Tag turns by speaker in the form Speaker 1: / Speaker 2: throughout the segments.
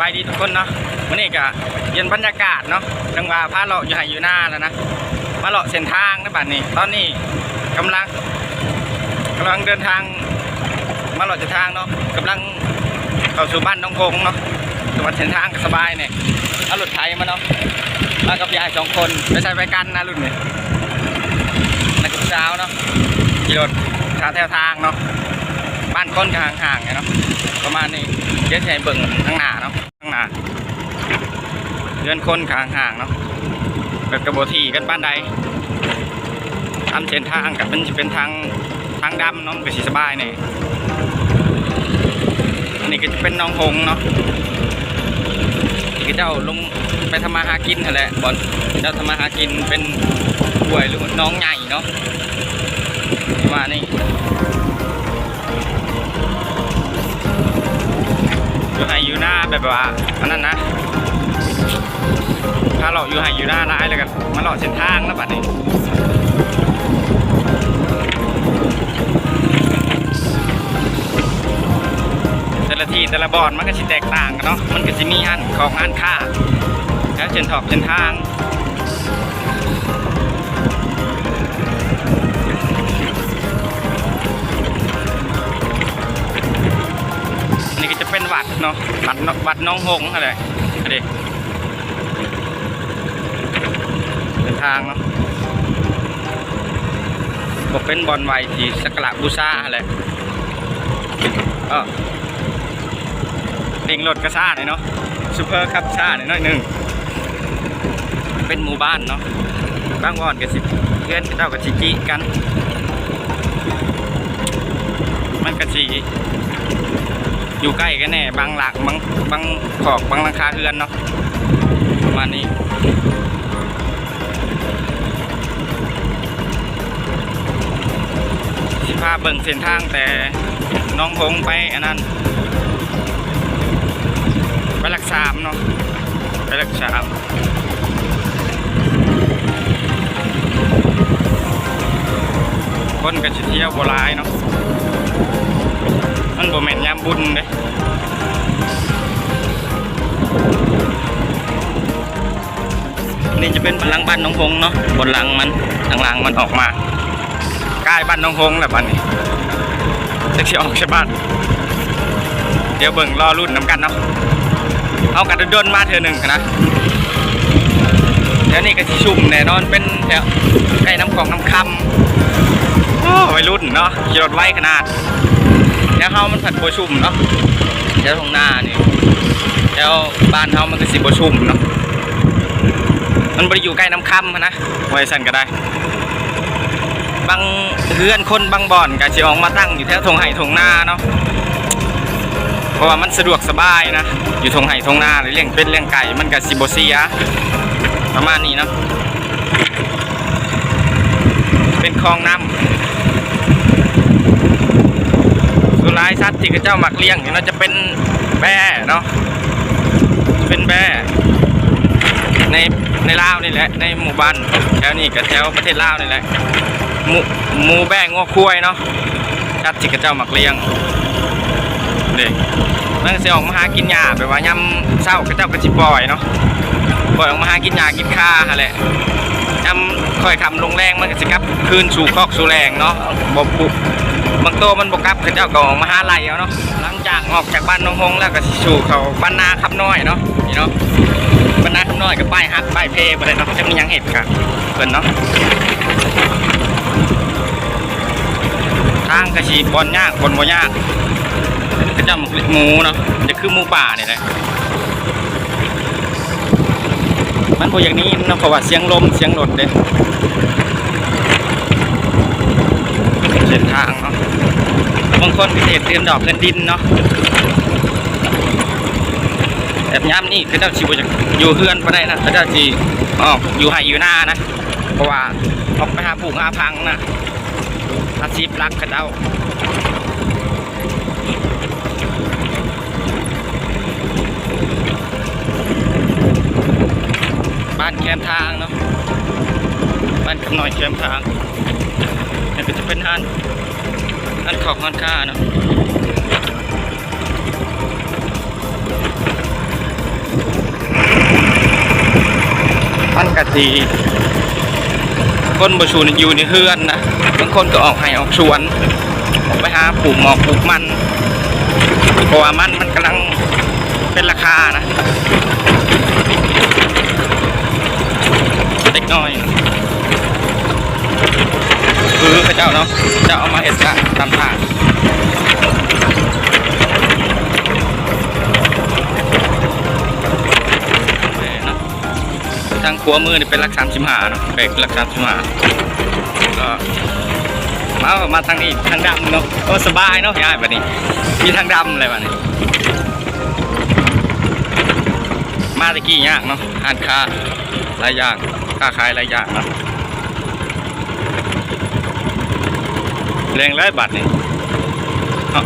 Speaker 1: บายดีทุกคนเนาะวันนี้ก็เย็นบรรยากาศเนาะจังหวะพาเลาะอยู่ไหอยู่หน้าแล้วนะมาเลาะเส้นทางนะบัดนี้ ตอนนี้กำลังกำลังเดินทาง มาเลาะเส้นทางเนาะกำลังเข้าสู่บ้านน้องพงเนาะจังหวัดเส้นทางก็สบายเนี่ยเอารถไถมาเนาะมากับยายสองคนไปใช้ไปกันนะรุ่นนี้นักศึกษาเนาะขี่รถทางแถวทางเนาะบ้านคนก็ห่างๆไงเนาะประมาณนี้เดี๋ยวจะให้เบิ่งข้างหน้าเนาะ ข้างเดือนคนก็ห่างๆเนาะแบบกระโบทีกันบ้านใดทำเส้นทางกับเป็นเป็นทางทางดำเนาะก็สีสบายเนี่ยอันนี้ก็จะเป็นน้องหงเนาะที่เจ้าลงไปทำมาหากินแหละบอลเจ้าทำมาหากินเป็นป่วยหรือน้องใหญ่เนาะมานี้ ยู่ไฮยูหน้าแบบว่าอันนั้นนะถ้าเราอยู่ไฮยูหน้าร้ายเลยกันมาหลอกเส้นทางแล้วบัดนี้แต่ละทีแต่ละบอลมันก็สิแตกต่างกันเนาะ มันก็จะมีอันของอันค่าแล้วเส้นถอกเส้นทาง เนาะวัดเนาะวัดน้องหงอะไรอะไรเป็นทางเนาะบอกเป็นบอลไวที่สักการะบูชาอะไรก็เร่งรถกระซ่าหน่อยเนาะซูเปอร์คับซ่าหน่อยหน่อยหนึ่งเป็นหมู่บ้านเนาะบ้างวอนกับสิเพื่อนเจ้ากับชิจิกัน มันกะสี อยู่ใกล้กันแน่ บางหลักบางบางขอกบางหลังคาเรือนเนาะประมาณนี้สิพาเบิ่งเส้นทางแต่น้องพงไปอันนั้นไปหลักสามเนาะไปหลักสามคนก็จะเที่ยวโบราณเนาะ มันบ่แม่นยามบุญเด้นี่จะเป็นบนหลังบ้านน้องพงเนาะบนหลังมันทางหลังมันออกมาใกล้บ้านน้องพงแหละบ้านนี้จะสิออกใช่บ้านเดี๋ยวเบิ่งรอรุ่นน้ำกันเนาะเอากันโดนมาเธอหนึ่งนะเดี๋ยวนี้ก็สิชุ่มแน่นอนเป็นแถวใกล้น้ำของน้ำคำโอ้วัยรุ่นเนาะขี่รถไวขนาด แล้วเฮามันผัดโบชุ่มเนาะแล้วตรงหน้านี่แล้วบ้านเฮามันก็สิโบชุ่มเนาะมันบริอยู่ใกล้น้ำค่ำนนะไว้สั่นก็ได้ บางเรือนคนบางบ่อนก็จะออกมาตั้งอยู่แถวทงไห่ทงหน้าเนาะเพราะว่ามันสะดวกสบายนะ อยู่ทงไห่ทงหน้าหรือเลี้ยงเป็ดเลี้ยงไก่มันก็สิโบเซียประมาณนี้เนาะเป็นคลองน้ำ สุรายสัตว์ที่เขาเจ้าหมักเลี้ยงเนี่ยเราจะเป็นแบ่เนาะเป็นแบ่ในในลาวนี่แหละในหมู่บ้านแถวนี้กับแถวประเทศลาวนี่แหละหมูหมูแบ่งัวควายเนาะสัตว์ที่เขาเจ้าหมักเลี้ยงเด็กมันก็จะออกมาหากินหญ้าแบบว่ายำเศร้าเขาเจ้าก็จิปล่อยเนาะปล่อยออกมาหากินหญ้ากินข้าหั่นแหละยำค่อยคำลงแรงมันก็จะกลับคืนสู่คอกสู่แรงเนาะบ่ปุ บางตัวมันบกลับเขาเจ้าก็ออกมาหาไหลเอาเนาะหลังจากออกจากบ้านน้องฮงแล้วก็สู่เขาบ้านนาคำน้อยเนาะนี่เนาะบ้านนาคำน้อยกับป้ายฮักป้ายเพไปเลยเนาะจะมียังเห็ดค่ะเพิ่นเนาะทางกระชีบอลยากบอลบ่ยากก็จะหมูเนาะจะคือหมูป่าเนี่ยแหละมันพออย่างนี้นะเพราะว่าเสียงลมเสียงรถเด้เส้นทางเนาะบาง คนก็เห็นเตรียมดอกเงินดินเนาะแบบย้ำนี่คือเจ้าชิวจะอยู่เฮือนก็ได้นะคือเจ้าจีอ๋ออยู่ไห้อยู่หน้านะเพราะว่าออกไปหาผูกหาพังนะอาชีพรักเขาเจ้าบ้านแคมทางเนาะบ้านคำน้อยแคมทางนี่ก็จะเป็นอัน อันขอบงอนค่าเนาะอันกะทีคนบชูนอยู่ในเฮือนนะบางคนก็ออกไห่ออกสวนออกไปหาปลูกหมอกปลูกมันเพราะว่ามันมันกำลังเป็นราคานะเล็กน้อย คือพระเจ้าเนาะเจ้าเอามาเห็ดกันตามทางเนาะทางขัวมือนี่เป็นรักสามสิบห้าเนาะเบรกรักสามสิบห้าก็มามาทางนี้ทางดำเนาะก็สบายเนาะง่ายแบบนี้ มีทางดำอะไรแบบนี้มาตะกี้ยากเนาะอ่านค้าหลายอย่างค้าขายหลายอย่างเนาะ แรงร้อยบาทนี่เอา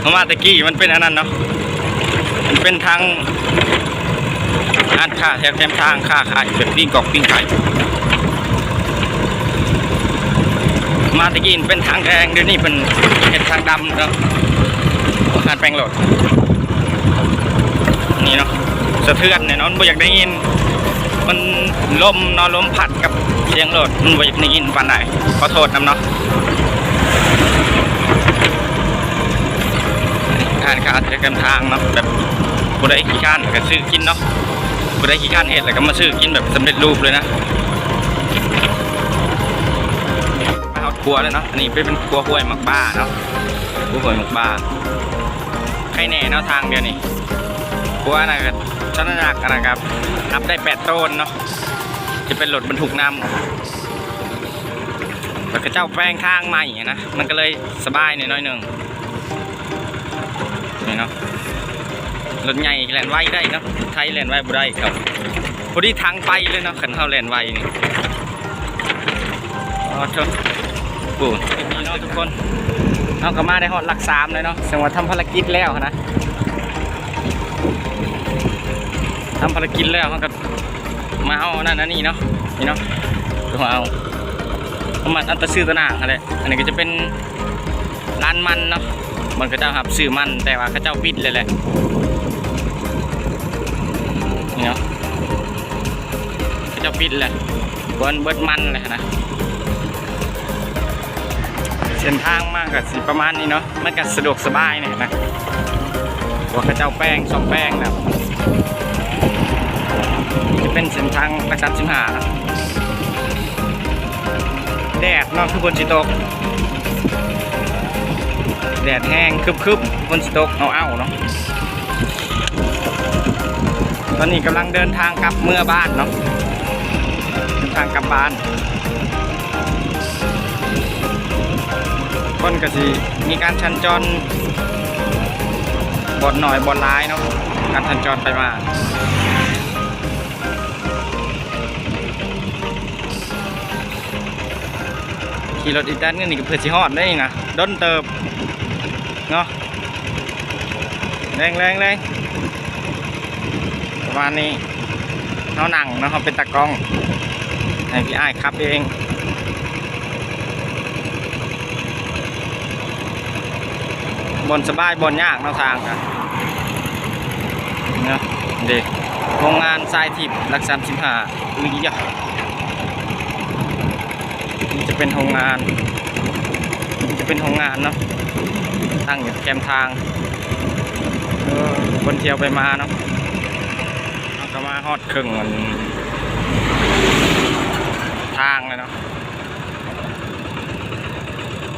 Speaker 1: เอามาตะกี้มันเป็นอันนั้นเนาะมันเป็นทางร้านค้าแถมแถมทางค้าขายแบบปิ้งกอกปิ้งไก่มาตะกี้เป็นทางแดงเดี๋ยวนี้เป็นเห็ดทางดำเนาะอาหารแปลงโหลดนี่เนาะสะเทือนเนี่ยเนาะมันบ่อยากได้ยิน มันลมนอนลมพัดกับเสียงโหลดมันบ่อยากได้ยินปานใดขอโทษนำเนาะอ่านขาวจะกันทางเนาะแบบบ่ได้ขี้ข้านก็ซื้อกินเนาะกูได้ขี้ข้านเห็ดแล้วก็มาซื้อกินแบบสำเร็จรูปเลยนะมาเอาครัวเลยเนาะอันนี้เป็นครัวห้วยหมักบ้าเนาะครัวห้วยหมักบ้าใครแน่เนาะทางเดียวนี่ ครัวนะชั้นนักนะครับนับได้แปดต้นเนาะจะเป็นรถบรรทุกน้ำแล้วก็เจ้าแป้งทางใหม่นะมันก็เลยสบายหน่อยน้อยหนึ่งนี่เนาะรถใหญ่แลนไวได้เนาะไทยแลนไวบ่ได้ครับพอดีทางไปเลยเนาะขันเฮาแลนไวนี่อ๋อเถอะปูนี่เนาะทุกคนเอากลับมาได้ฮอดหลักสามเลยเนาะสังว่าทำภารกิจแล้วนะ ทำภารกิจแล้วเขาก็มาเอานั่นอันนี่เนาะนี่เนาะก็มาเอาเอามาอันตะซื้อตะหนางอะไรอันนี้ก็จะเป็นร้านมันเนาะมันก็จะหับซื้อมันแต่ว่าเขาเจ้าปิดเลยแหละนี่เนาะข้าเจะปิดแหละเบิร์นเบิร์ดมันเลยนะเส้นทางมากกับสิประมาณนี้เนาะมันก็สะดวกสบายเนี่ยนะหัวข้าเจ้าแป้งซอมแป้งนะ จะเป็นเส้นทางรักษาสิมหานะแดดเนาะทุกคนสิตก แดดแห้งคึบๆคนสิตกเอาเอาเนาะตอนนี้กำลังเดินทางกลับเมื่อบ้านเนาะเดินทางกลับบ้านคนก็สิมีการชันจรบอนหน่อยบอนร้ายเนาะการชันจรไปมา ขี่รถอีกด้านนึงนี่ก็เพื่อสิฮอดได้นี่นะด้นเติบเนาะแรงแรงแรงประมาณนี้เขาหนังนะเขาเป็นตากองให้พี่อ้ายครับเองบนสบายบนยากนาะทางกันเนาะเด็กโรงงานทรายทิพย์รักษาสิบห้าอุ้ยยะ จะเป็นโรงงานนี่จะเป็นโรงงานเนาะตั้งอยู่แคมทางคนเที่ยวไปมาเนาะเราก็มาฮอดครึ่งมันทางเลยเนาะ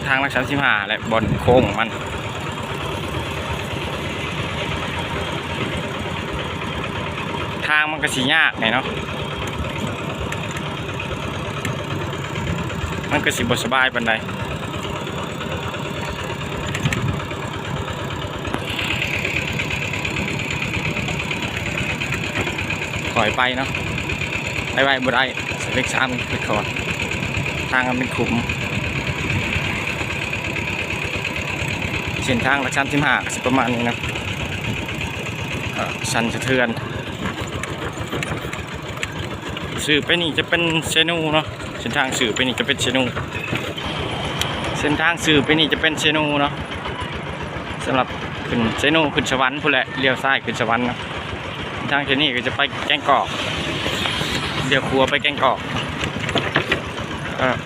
Speaker 1: ทางรักษาสิบห้าแหละบนโค้งมันทางมันก็สียากไงเนาะ มันก็สิบสบายปันใดถอยไปเนาะไปไว้บ่ได้เล็กซ้ำเล็กคอร์ดทางมันเป็นขุมเส้นทางละชั้นที่ห้าก็สิประมาณนี้นะชันสะเทือนสื่อไปนี่จะเป็นเซนูเนาะ ส้นทางสื่อไปนี่จะเป็นเซนูเส้นทางสื่อไปนี่จะเป็นเซนูเนาะสำหรับขึ้นเซนูขึ้นสวรรค์พู้นแหละเลี้ยวซ้ายขึ้นสวรรค์เนาะเทางเซนี่ก็จะไปแกงกอกเดี๋ยวครัวไปแกงกอกเออ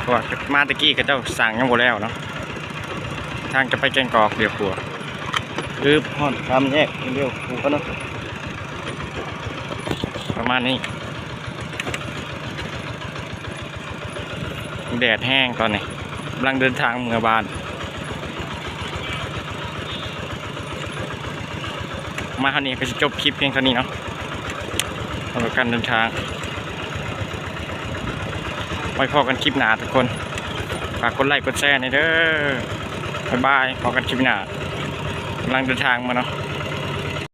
Speaker 1: เพราะว่ามาตะกี้ก็จ้าสั่งยังหมดแล้วเนาะทางจะไปแกงกอกเดี๋ยวครัวคือพอดทำแยกเดียวครัวก็เนาะประมาณนี้ แดดแห้งตอนนี้กำลังเดินทางเมืองบ้านมาเท่านี้ก็จะจบคลิปเพียงเท่านี้เนาะสำหรับการเดินทาง ไว้พอกันคลิปหนาทุกคน ฝากกดไลค์กดแชร์หน่เด้อบ๊ายบายพอกันคลิปหนากำลังเดินทางมาเนาะ